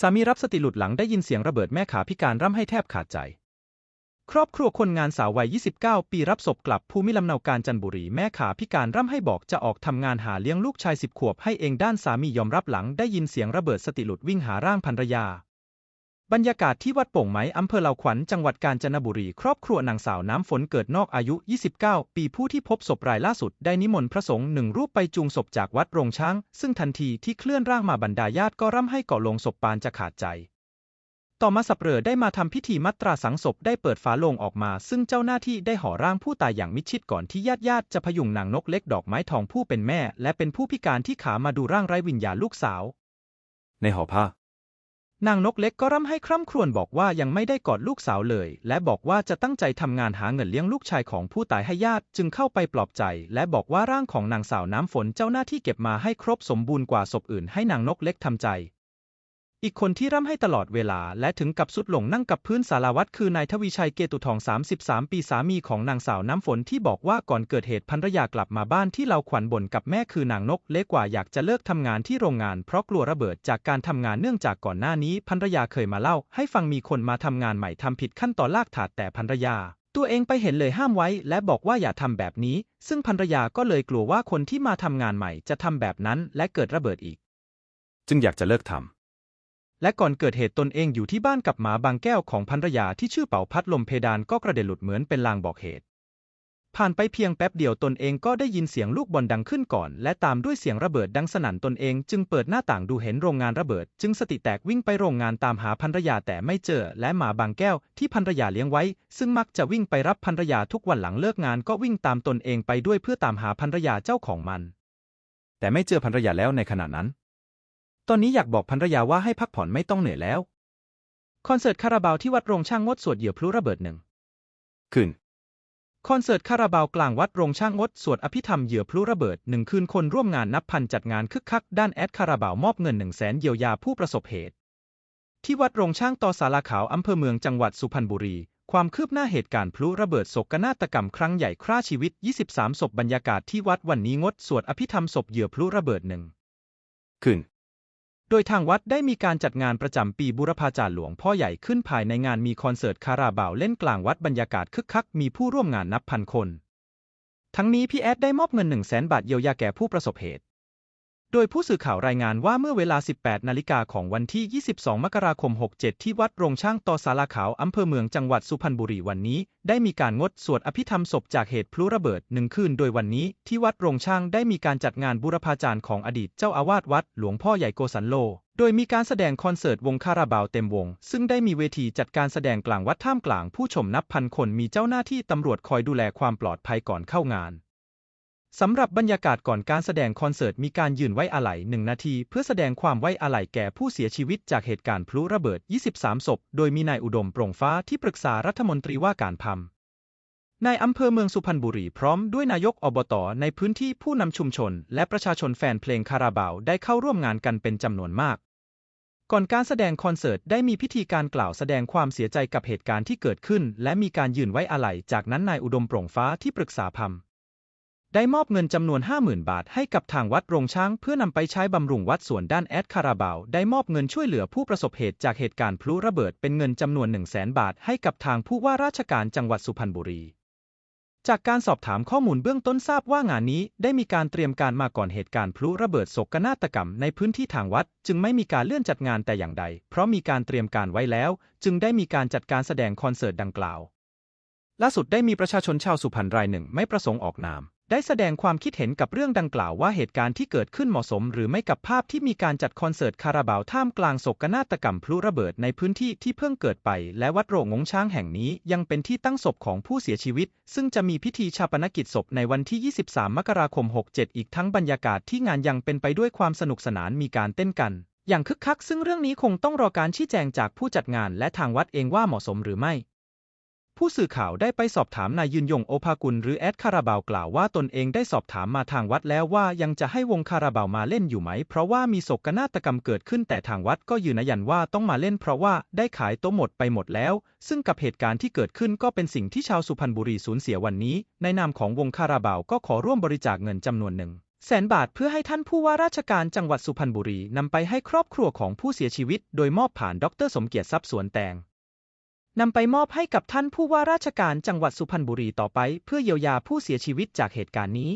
สามีรับสติหลุดหลังได้ยินเสียงระเบิดแม่ขาพิการร่ำให้แทบขาดใจ ครอบครัวคนงานสาววัย 29 ปีรับศพกลับภูมิลำเนาการจันบุรีแม่ขาพิการร่ำให้บอกจะออกทำงานหาเลี้ยงลูกชายสิบขวบให้เองด้านสามียอมรับหลังได้ยินเสียงระเบิดสติหลุดวิ่งหาร่างภรรยา บรรยากาศที่วัดโป่งไม้อำเภอเหล่าขวัญจังหวัดกาญจนบุรี ครอบครัวนางสาวน้ำฝนเกิดนอกอายุ 29 ปีผู้ที่พบศพรายล่าสุด ได้นิมนต์พระสงฆ์หนึ่งรูปไปจูงศพจากวัดโรงช้าง ซึ่งทันทีที่เคลื่อนร่างมาบรรดาญาติก็ร่ำให้ก่อลงศพปานจะขาดใจ ต่อมาสับเปลอได้มาทำพิธีมัตราสังศพได้เปิดฝาโลงออกมา ซึ่งเจ้าหน้าที่ได้ห่อร่างผู้ตายอย่างมิดชิดก่อนที่ญาติญาติๆจะพยุงนางนกเล็กดอกไม้ทองผู้เป็นแม่ และเป็นผู้พิการที่ขามาดูร่างไร้วิญญาณลูกสาว ในห่อผ้า นางนกเล็กก็ร่ำให้คร่ำครวญบอกว่ายังไม่ได้กอดลูกสาวเลย และบอกว่าจะตั้งใจทำงานหาเงินเลี้ยงลูกชายของผู้ตายให้ญาติ จึงเข้าไปปลอบใจ และบอกว่าร่างของนางสาวน้ำฝนเจ้าหน้าที่เก็บมาให้ครบสมบูรณ์กว่าศพอื่นให้นางนกเล็กทำใจ อีกคนที่ร่ำให้ตลอดเวลาและถึงกับสุดหลงนั่งกับพื้นสารวัตรคือนายทวีชัยเกตุทอง 33 ปีสามีของนางสาวน้ำฝนที่บอกว่าก่อนเกิดเหตุภรรยากลับมาบ้านที่เราขวัญบ่นกับแม่คือนางนกเล็กกว่าอยากจะเลิกทำงานที่โรงงานเพราะกลัวระเบิดจากการทำงานเนื่องจากก่อนหน้านี้ภรรยาเคยมาเล่า ให้ฟังมีคนมาทำงานใหม่ทำผิดขั้นตอนลากถาดแต่ภรรยาตัวเองไปเห็นเลยห้ามไว้ และบอกว่าอย่าทำแบบนี้ ซึ่งภรรยาก็เลยกลัวว่าคนที่มาทำงานใหม่จะทำแบบนั้น และเกิดระเบิดอีก จึงอยากจะเลิกทำ และก่อนเกิดเหตุตนเองอยู่ที่บ้านกับหมาบางแก้วของภรรยาที่ชื่อเป่าพัดลมเพดานก็กระเด็นหลุดเหมือนเป็นลางบอกเหตุ ผ่านไปเพียงแป๊บเดียวตนเองก็ได้ยินเสียงลูกบอลดังขึ้นก่อน และตามด้วยเสียงระเบิดดังสนั่นตนเองจึงเปิดหน้าต่างดูเห็นโรงงานระเบิด จึงสติแตกวิ่งไปโรงงานตามหาภรรยาแต่ไม่เจอ และหมาบางแก้วที่ภรรยาเลี้ยงไว้ ซึ่งมักจะวิ่งไปรับภรรยาทุกวันหลังเลิกงานก็วิ่งตามตนเองไปด้วยเพื่อตามหาภรรยาเจ้าของมัน แต่ไม่เจอภรรยาแล้วในขณะนั้น ตอนนี้อยากบอกภรรยาว่าให้พักผ่อนไม่ต้องเหนื่อยแล้ว คอนเสิร์ตคาราบาวที่วัดโรงช่างงดสวดเหยื่อพลุระเบิดหนึ่งคืนคอนเสิร์ตคาราบาวกลางวัดโรงช่างงดสวดอภิธรรมเหยื่อพลุระเบิดหนึ่งคืนคนร่วมงานนับพันจัดงานคึกคักด้านแอดคาราบาวมอบเงินหนึ่งแสนเยียวยาผู้ประสบเหตุ ที่วัดโรงช่างต่อสาราขาวอำเภอเมืองจังหวัดสุพรรณบุรี ความคืบหน้าเหตุการณ์พลุระเบิดโศกนาฏกรรมครั้งใหญ่ฆ่าชีวิต 23 ศพบรรยากาศที่วัดวันนี้งดสวดอภิธรรมศพเหยื่อพลุระเบิดหนึ่งคืน โดยทางวัดได้มีการจัดงานประจำปีบุรพาจารย์หลวงพ่อใหญ่ขึ้นภายในงานมีคอนเสิร์ตคาราบาวเล่นกลางวัดบรรยากาศคึกคักมีผู้ร่วมงานนับพันคน ทั้งนี้พี่แอดได้มอบเงิน 1 0 0 0 0แสนบาทเยียวยาแก่ผู้ประสบเหตุ โดยผู้สื่อข่าวรายงานว่าเมื่อเวลา 18 นาฬิกาของวันที่ 22 มกราคม 67 ที่วัดโรงช่างต่อสาราขาวอำเภอเมืองจังหวัดสุพรรณบุรีวันนี้ ได้มีการงดสวดอภิธรรมศพจากเหตุพลุระเบิดหนึ่งคืน โดยวันนี้ที่วัดโรงช่างได้มีการจัดงานบุรพาจารย์ของอดีตเจ้าอาวาสวัดหลวงพ่อใหญ่โกสันโล โดยมีการแสดงคอนเสิร์ตวงคาราบาวเต็มวง ซึ่งได้มีเวทีจัดการแสดงกลางวัดท่ามกลางผู้ชมนับพันคนมีเจ้าหน้าที่ตำรวจคอยดูแลความปลอดภัยก่อนเข้างาน สำหรับบรรยากาศก่อนการแสดงคอนเสิร์ตมีการยืนไว้อาลัยหนึ่งนาที เพื่อแสดงความไว้อาลัยแก่ผู้เสียชีวิตจากเหตุการณ์พลุระเบิด 23 ศพ โดยมีนายอุดมโปร่งฟ้าที่ปรึกษารัฐมนตรีว่าการพมนายอำเภอเมืองสุพรรณบุรีพร้อมด้วยนายกอบตในพื้นที่ผู้นำชุมชน และประชาชนแฟนเพลงคาราบาวได้เข้าร่วมงานกันเป็นจำนวนมาก ก่อนการแสดงคอนเสิร์ตได้มีพิธีการกล่าวแสดงความเสียใจกับเหตุการณ์ที่เกิดขึ้น และมีการยืนไว้อาลัยจากนั้นนายอุดมโปร่งฟ้าที่ปรึกษาพม ได้มอบเงินจำนวน 50,000 บาทให้กับทางวัดโรงช้าง เพื่อนำไปใช้บำรุงวัดส่วนด้านแอดคาราบาว ได้มอบเงินช่วยเหลือผู้ประสบเหตุจากเหตุการณ์พลุระเบิดเป็นเงินจำนวน 1 0 0 0 0แบาทให้กับทางผู้ว่าราชการจังหวัดสุพรรณบุรี จากการสอบถามข้อมูลเบื้องต้นทราบว่างานนี้ได้มีการเตรียมการมาก่อนเหตุการณ์พลุระเบิดโศกนาฏกรรมในพื้นที่ทางวัด จึงไม่มีการเลื่อนจัดงานแต่อย่างใด เพราะมีการเตรียมการไว้แล้ว จึงได้มีการจัดการแสดงคอนเสิร์ตดังกล่าว ล่าสุดได้มีประชาชนชาวสุพรรณรายหนึ่งไม่ประสงค์ออกนาม ได้แสดงความคิดเห็นกับเรื่องดังกล่าวว่าเหตุการณ์ที่เกิดขึ้นเหมาะสม หรือไม่กับภาพที่มีการจัดคอนเสิร์ตคาราบาวท่ามกลางโศกนาฏกรรมพลุระเบิดในพื้นที่ที่เพิ่งเกิดไป และวัดโรงงงช้างแห่งนี้ยังเป็นที่ตั้งศพของผู้เสียชีวิต ซึ่งจะมีพิธีชาปนกิจศพในวันที่ 23 มกราคม 67 อีกทั้งบรรยากาศที่งานยังเป็นไปด้วยความสนุกสนานมีการเต้นกัน อย่างคึกคัก ซึ่งเรื่องนี้คงต้องรอการชี้แจงจากผู้จัดงาน และทางวัดเองว่าเหมาะสมหรือไม่ ผู้สื่อข่าวได้ไปสอบถามนายยืนยงโอภากุลหรือแอดคาราบาวกล่าวว่าตนเองได้สอบถามมาทางวัดแล้วว่ายังจะให้วงคาราบาวมาเล่นอยู่ไหม เพราะว่ามีโศกนาฏกรรมเกิดขึ้นแต่ทางวัดก็ยืนยันว่าต้องมาเล่นเพราะว่าได้ขายโต๊ะหมดไปหมดแล้ว ซึ่งกับเหตุการณ์ที่เกิดขึ้นก็เป็นสิ่งที่ชาวสุพรรณบุรีสูญเสียวันนี้ ในนามของวงคาราบาวก็ขอร่วมบริจาคเงินจำนวนหนึ่งแสนบาทเพื่อให้ท่านผู้ว่าราชการจังหวัดสุพรรณบุรีนำไปให้ครอบครัวของผู้เสียชีวิต โดยมอบผ่านดร สมเกียรติทรัพย์สวนแตง นำไปมอบให้กับท่านผู้ว่าราชการจังหวัดสุพรรณบุรีต่อไป เพื่อเยียวยาผู้เสียชีวิตจากเหตุการณ์นี้